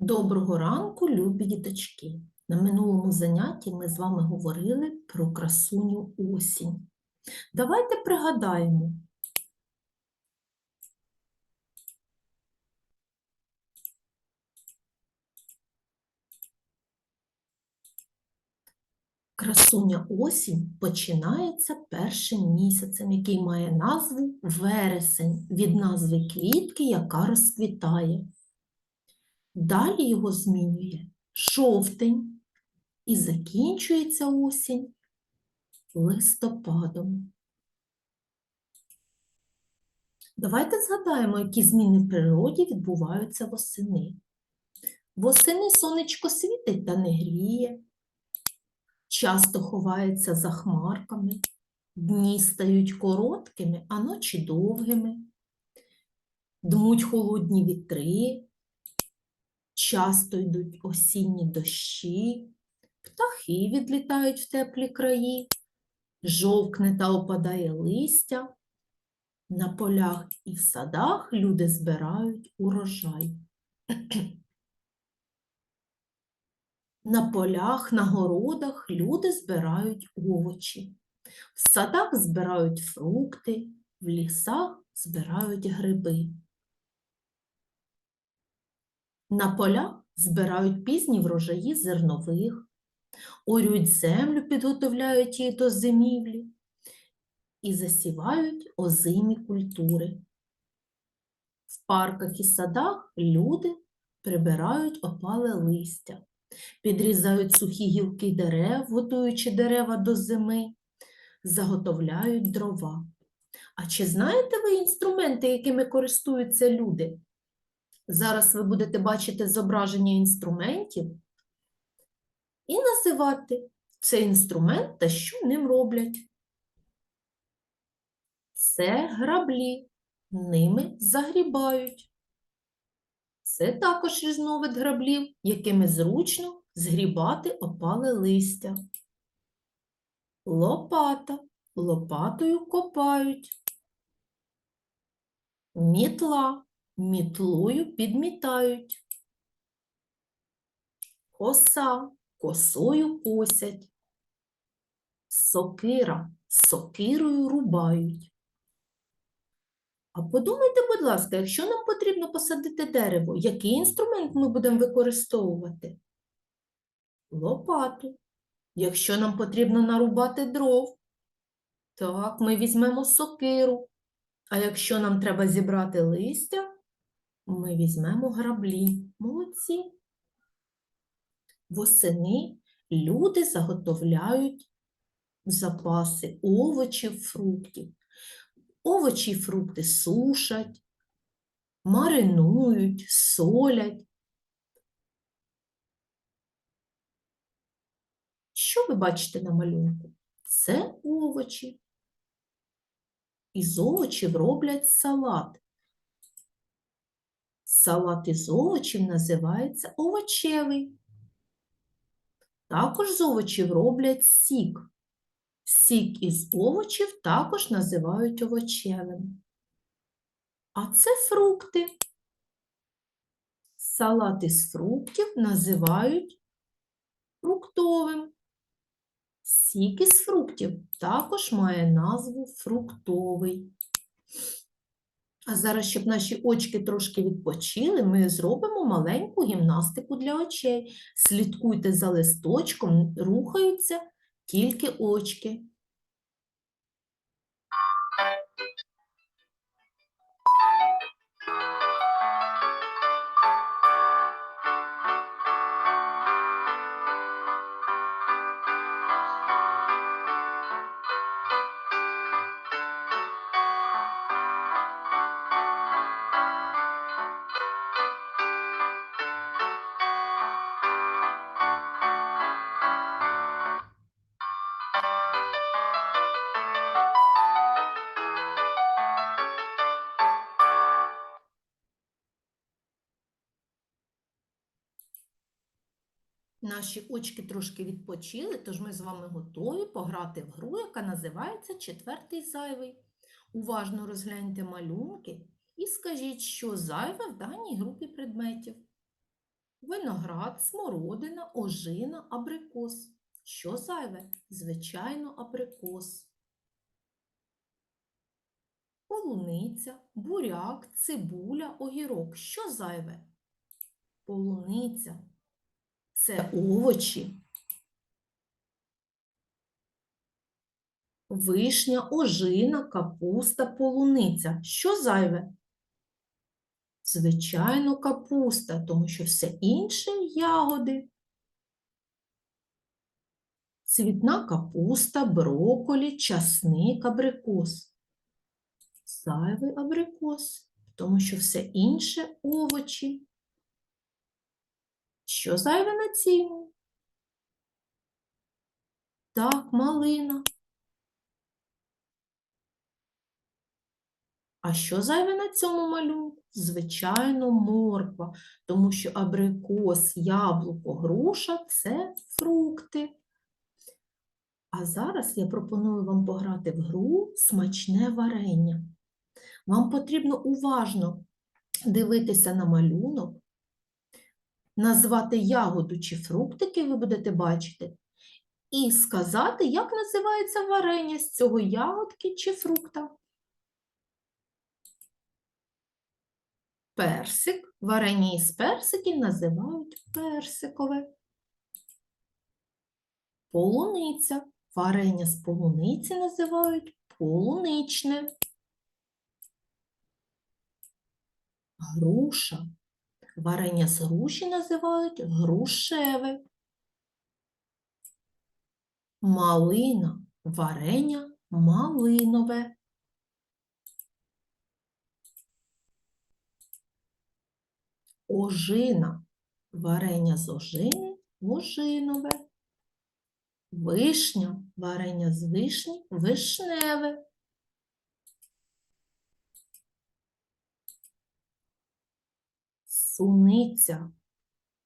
Доброго ранку, любі діточки! На минулому занятті ми з вами говорили про красуню осінь. Давайте пригадаємо. Красуня осінь починається першим місяцем, який має назву вересень від назви квітки, яка розквітає. Далі його змінює жовтень і закінчується осінь листопадом. Давайте згадаємо, які зміни в природі відбуваються восени. Восени сонечко світить та не гріє, часто ховається за хмарками, дні стають короткими, а ночі довгими, дмуть холодні вітри, часто йдуть осінні дощі, птахи відлітають в теплі краї, жовкне та опадає листя. На полях і в садах люди збирають урожай. На полях, на городах люди збирають овочі. В садах збирають фрукти, в лісах збирають гриби. На полях збирають пізні врожаї зернових, орють землю, підготовляють її до зимівлі і засівають озимі культури. В парках і садах люди прибирають опале листя, підрізають сухі гілки дерев, готуючи дерева до зими, заготовляють дрова. А чи знаєте ви інструменти, якими користуються люди? Зараз ви будете бачити зображення інструментів і називати цей інструмент та що ним роблять. Це граблі, ними загрібають. Це також різновид граблів, якими зручно згрібати опале листя. Лопата. Лопатою копають. Мітла. Мітлою підмітають. Коса. Косою косять. Сокира. Сокирою рубають. А подумайте, будь ласка, якщо нам потрібно посадити дерево, який інструмент ми будемо використовувати? Лопату. Якщо нам потрібно нарубати дров, так, ми візьмемо сокиру. А якщо нам треба зібрати листя, ми візьмемо граблі. Молодці. Восени люди заготовляють запаси овочів, фруктів. Овочі і фрукти сушать, маринують, солять. Що ви бачите на малюнку? Це овочі. Із овочів роблять салат. Салат із овочів називається овочевий. Також з овочів роблять сік. Сік із овочів також називають овочевим. А це фрукти. Салат із фруктів називають фруктовим. Сік із фруктів також має назву фруктовий. А зараз, щоб наші очки трошки відпочили, ми зробимо маленьку гімнастику для очей. Слідкуйте за листочком, рухаються тільки очки. Наші очки трошки відпочили, тож ми з вами готові пограти в гру, яка називається Четвертий зайвий. Уважно розгляньте малюнки і скажіть, що зайве в даній групі предметів. Виноград, смородина, ожина, абрикос. Що зайве? Звичайно, абрикос. Полуниця, буряк, цибуля, огірок. Що зайве? Полуниця. Це овочі. Вишня, ожина, капуста, полуниця. Що зайве? Звичайно, капуста, тому що все інше ягоди. Цвітна капуста, броколі, часник, абрикос. Зайвий абрикос, тому що все інше овочі. Що зайве на цьому? Так, малина. А що зайве на цьому малюнку? Звичайно, морква, тому що абрикос, яблуко, груша – це фрукти. А зараз я пропоную вам пограти в гру «Смачне варення». Вам потрібно уважно дивитися на малюнок, назвати ягоду чи фруктики ви будете бачити, і сказати, як називається варення з цього ягодки чи фрукта. Персик. Варення із персиків називають персикове. Полуниця. Варення з полуниці називають полуничне. Груша. Варення з груші називають грушеве. Малина. Варення малинове. Ожина. Варення з ожини ожинове. Вишня. Варення з вишні вишневе. Суниця.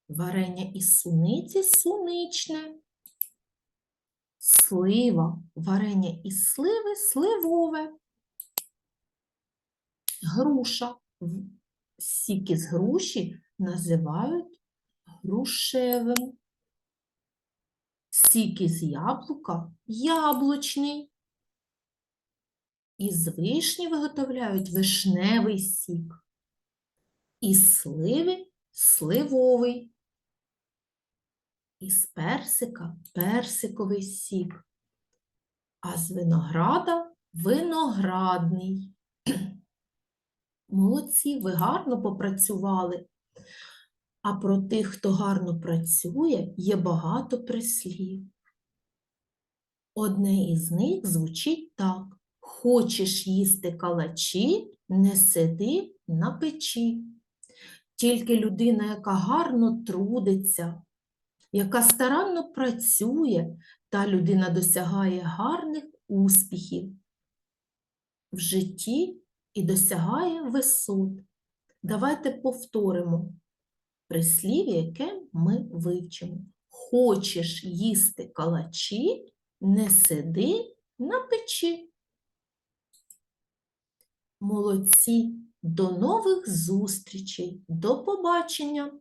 Варення із суниці суничне. Слива. Варення із сливи сливове. Груша. В- Сік з груші називають грушевим. Сік із яблука яблучний. Із вишні виготовляють вишневий сік. Із сливи сливовий. Із персика персиковий сік. А з винограда виноградний. Молодці, ви гарно попрацювали. А про тих, хто гарно працює, є багато прислів. Одне із них звучить так: Хочеш їсти калачі, не сиди на печі. Тільки людина, яка гарно трудиться, яка старанно працює, та людина досягає гарних успіхів в житті і досягає висот. Давайте повторимо прислів'я, яке ми вивчимо. Хочеш їсти калачі, не сиди на печі. Молодці! До нових зустрічей! До побачення!